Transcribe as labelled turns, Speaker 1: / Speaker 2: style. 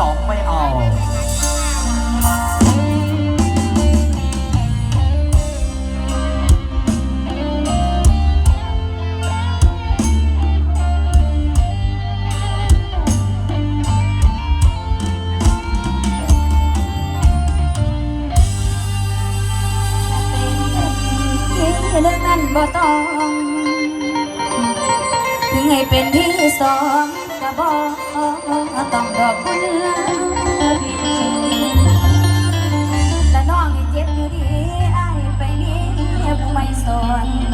Speaker 1: สองไม่เอา
Speaker 2: เรื่องนั้นบ่ต้องถึงให้เป็นที่สอง กระบอกต้องดอกคุญและน้องเจ็บอยู่ดีไอไปนี้ผู้ไม่สน